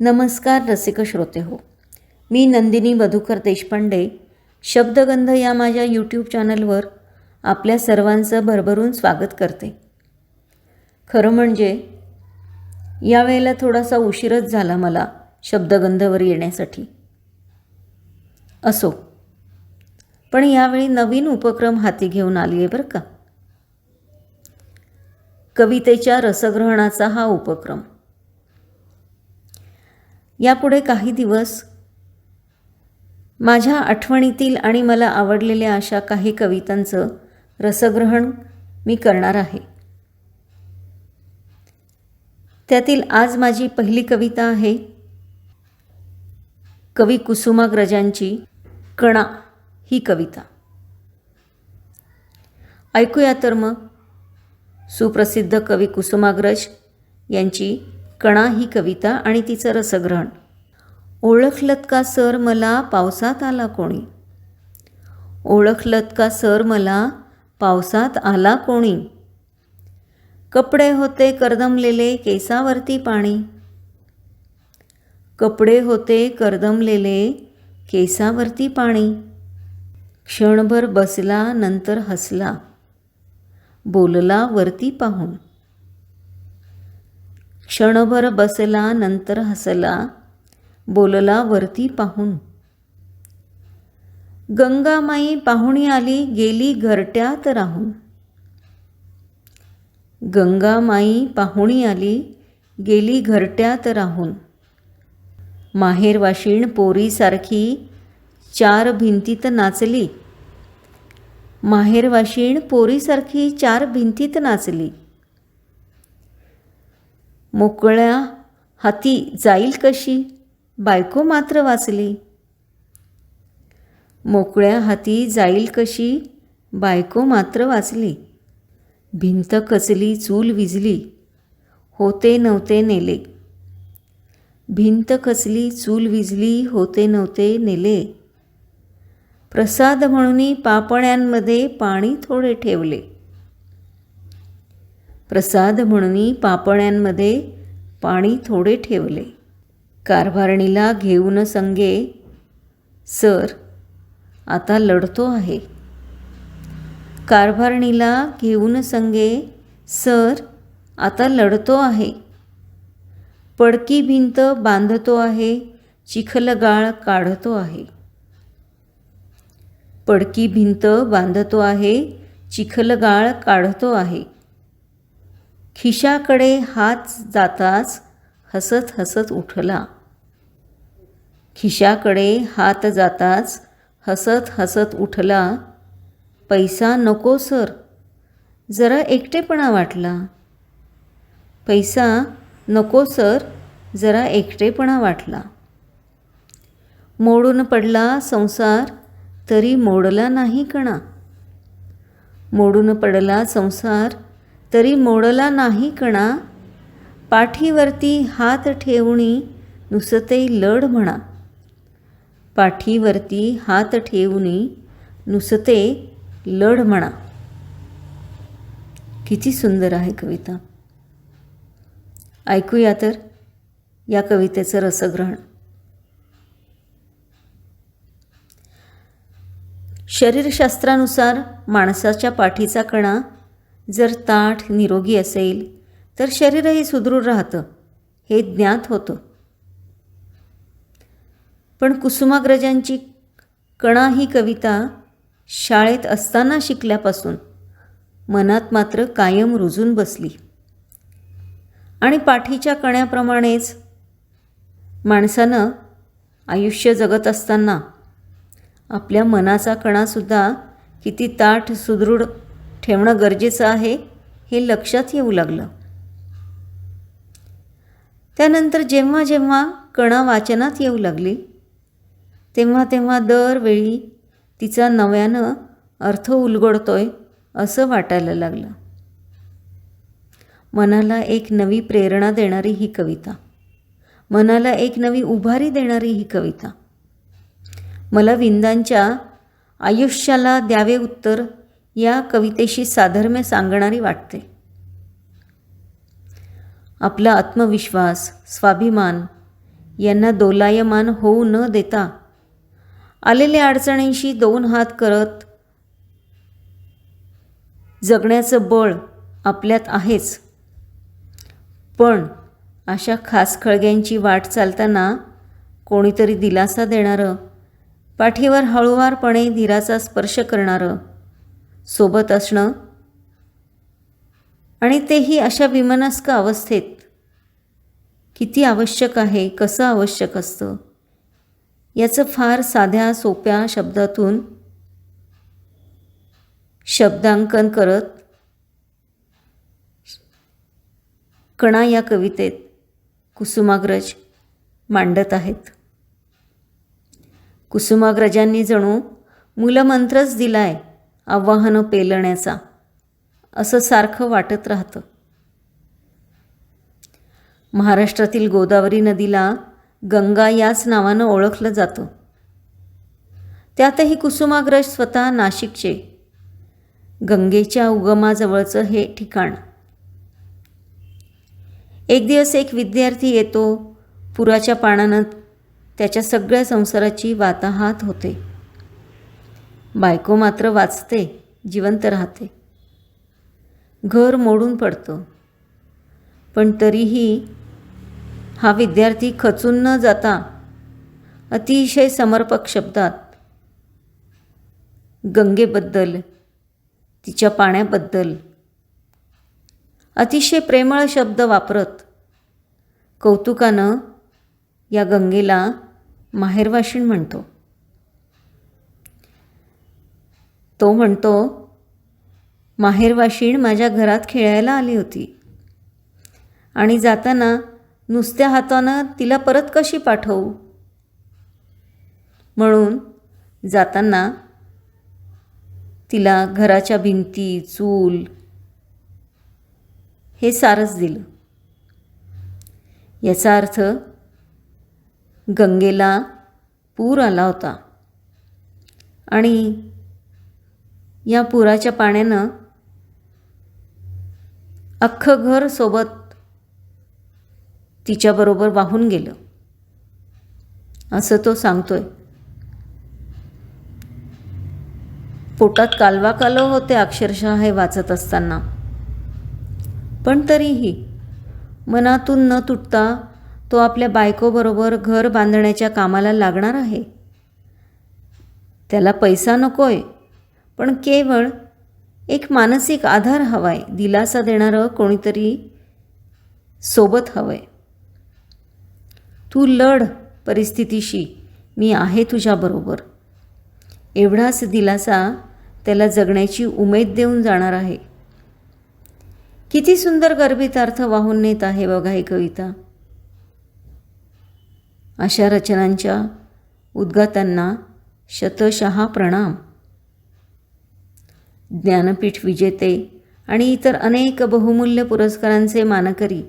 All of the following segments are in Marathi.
नमस्कार रसिक श्रोते हो. मी नंदिनी मधुकर देशपांडे. शब्दगंध या माझ्या यूट्यूब चॅनलवर आपल्या सर्वांचं भरभरून स्वागत करते. खरं म्हणजे यावेळेला थोडासा उशीरच झाला मला शब्दगंधवर येण्यासाठी. असो पण यावेळी नवीन उपक्रम हाती घेऊन आली आहे बरं का? कवितेच्या रसग्रहणाचा हा उपक्रम. यापुढे काही दिवस माझ्या आठवणीतील आणि मला आवडलेल्या अशा काही कवितांचं रसग्रहण मी करणार आहे. त्यातील आज माझी पहिली कविता आहे कवी कुसुमाग्रजांची कणा ही कविता. ऐकूया तर मग सुप्रसिद्ध कवी कुसुमाग्रज यांची कणा ही कविता आणि तिचं रसग्रहण. ओळखलत का सर मला पावसात आला कोणी? ओळखलत का सर मला पावसात आला कोणी? कपडे होते करदमलेले केसावरती पाणी. कपडे होते करदमलेले केसावरती पाणी. क्षणभर बसला नंतर हसला. बोलला वरती पाहून. क्षणभर बसला नंतर हसला. बोलला वरती पाहून. गंगामाई पाहुणी आली गेली घरट्यात राहून. गंगामाई पाहुणी आली गेली घरट्यात राहून. माहेरवाशीण पोरीसारखी चार भिंतीत नाचली. माहेरवाशीण पोरीसारखी चार भिंतीत नाचली. मोकळ्या हाती जाईल कशी? बायको मात्र वाचली. मोकळ्या हाती जाईल कशी? बायको मात्र वाचली. भिंत कचली चूल विजली. होते नव्हते नेले. भिंत कचली चूल विजली होते नव्हते नेले. प्रसाद म्हणून पापण्यांमध्ये पाणी थोडे ठेवले. प्रसाद म्हणून पापण्यांमध्ये पाणी थोडे ठेवले. कारभारणीला घेऊन संगे सर आता लढतो आहे. कारभारणीला घेऊन संगे सर आता लढतो आहे. पडकी भिंत बांधतो आहे चिखलगाळ काढतो आहे. पडकी भिंत बांधतो आहे चिखलगाळ काढतो आहे. खिशाकडे हात जाताच हसत हसत उठला. खिशाकडे हात जाताच हसत हसत उठला. पैसा नको सर. जरा एकटेपणा वाटला. पैसा नको सर. जरा एकटेपणा वाटला. मोडून पडला संसार तरी मोडला नाही कणा. मोडून पडला संसार तरी मोडला नाही कणा. पाठीवरती हात ठेवणी नुसते लढ म्हणा. पाठीवरती हात ठेवणी नुसते लढ म्हणा. किती सुंदर आहे कविता. ऐकूया तर या कवितेचं रसग्रहण. शरीरशास्त्रानुसार माणसाच्या पाठीचा कणा जर ताठ निरोगी असेल तर शरीरही सुदृढ राहतं हे ज्ञात होतं. पण कुसुमाग्रजांची कणा ही कविता शाळेत असताना शिकल्यापासून मनात मात्र कायम रुजून बसली. आणि पाठीच्या कण्याप्रमाणेच माणसानं आयुष्य जगत असताना आपल्या मनाचा कणासुद्धा किती ताठ सुदृढ ठेवणं गरजेचं आहे हे लक्षात येऊ लागलं. त्यानंतर जेव्हा जेव्हा कणा वाचनात येऊ लागली तेव्हा तेव्हा दरवेळी तिचा नव्यानं अर्थ उलगडतोय असं वाटायला लागलं. मनाला एक नवी प्रेरणा देणारी ही कविता. मनाला एक नवी उभारी देणारी ही कविता. मला विंदांच्या आयुष्याला द्यावे उत्तर या कवितेशी साधर्म्य सांगणारी वाटते. आपला आत्मविश्वास स्वाभिमान यांना दोलायमान होऊ न देता आलेल्या अडचणींशी दोन हात करत जगण्याचं बळ आपल्यात आहेच. पण अशा खास खळग्यांची वाट चालताना कोणीतरी दिलासा देणारं पाठीवर हळुवारपणे धीराचा स्पर्श करणारं सोबत असणं. आणि तेही अशा विमनस्क अवस्थेत किती आवश्यक आहे कसं आवश्यक असतं याचं फार साध्या सोप्या शब्दातून शब्दांकन करत कणा या कवितेत कुसुमाग्रज मांडत आहेत. कुसुमाग्रजांनी जणू मूलमंत्रच आहे आव्हानं पेलण्याचा. असं सारखं वाटत राहतं. महाराष्ट्रातील गोदावरी नदीला गंगा याच नावानं ओळखलं जातं. त्यातही कुसुमाग्रज स्वतः नाशिकचे. गंगेच्या उगमाजवळचं हे ठिकाण. एक दिवस एक विद्यार्थी येतो पुराच्या पाण्यानं त्याच्या सगळ्या संसाराची वाताहात होते. बायको मात्र वाचते जिवंत राहते. घर मोडून पडतं. पण तरीही हा विद्यार्थी खचून न जाता अतिशय समर्पक शब्दात गंगेबद्दल तिच्या पाण्याबद्दल अतिशय प्रेमळ शब्द वापरत कौतुकानं या गंगेला माहेरवाशीण म्हणतो. तो म्हणतो माहेरवाशीण माझ्या घरात खेळायला आली होती. आणि जाताना नुसत्या हातानं तिला परत कशी पाठवू? म्हणून जाताना तिला घराच्या भिंती चूल हे सारच दिलं. याचा अर्थ गंगेला पूर आला होता. आणि या पुराच्या पाण्यानं अख्खं घर सोबत तिच्याबरोबर वाहून गेलं. असं तो सांगतोय. पोटात कालवा कालव होते अक्षरशः हे वाचत असताना. पण तरीही मनातून न तुटता तो आपल्या बायकोबरोबर घर बांधण्याच्या कामाला लागणार आहे. त्याला पैसा नकोय. पण केवळ एक मानसिक आधार हवा आहे दिलासा देणारं कोणीतरी सोबत हवं आहे तू लढ परिस्थितीशी मी आहे तुझ्याबरोबर एवढाच दिलासा त्याला जगण्याची उमेद देऊन जाणार आहे. किती सुंदर गर्भित अर्थ वाहून नेत आहे बघा ही कविता. अशा रचनांच्या उद्गातांना शतशहा प्रणाम. ज्ञानपीठ विजेते आणि इतर अनेक बहुमूल्य पुरस्कारांचे मानकरी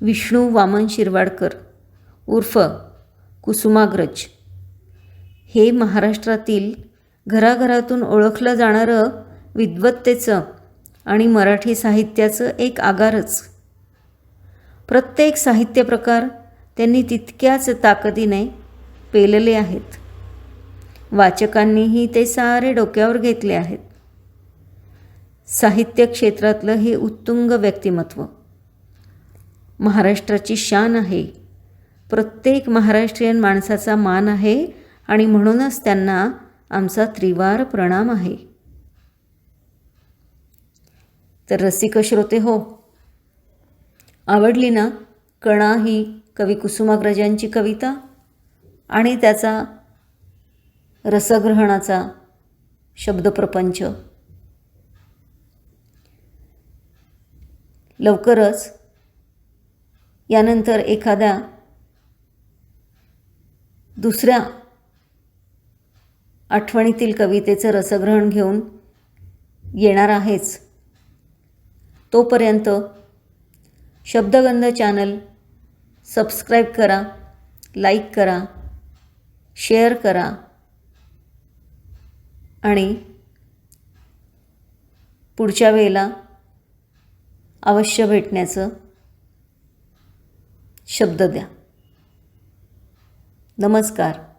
विष्णू वामन शिरवाडकर उर्फ कुसुमाग्रज. हे महाराष्ट्रातील घराघरातून ओळखलं जाणारं विद्वत्तेचं आणि मराठी साहित्याचं एक आगारच. प्रत्येक साहित्य प्रकार त्यांनी तितक्याच ताकदीने पेलले आहेत. वाचकांनीही ते सारे डोक्यावर घेतले आहेत. साहित्य क्षेत्रातलं हे उत्तुंग व्यक्तिमत्व. महाराष्ट्राची शान आहे. प्रत्येक महाराष्ट्रीयन माणसाचा मान आहे आणि म्हणूनच त्यांना आमचा त्रिवार प्रणाम आहे. तर रसिक श्रोते हो आवडली ना कणा ही कवी कुसुमाग्रजांची कविता आणि त्याचा रसग्रहणाचा शब्दप्रपंच? लवकरच यानंतर एखाद्या दुसऱ्या आठवणीतील कवितेचं रसग्रहण घेऊन येणार आहेच. तोपर्यंत शब्दगंध चॅनल सबस्क्राईब करा लाईक करा शेअर करा आणि पुढच्या वेळेला अवश्य भेटण्याचं शब्द द्या. नमस्कार.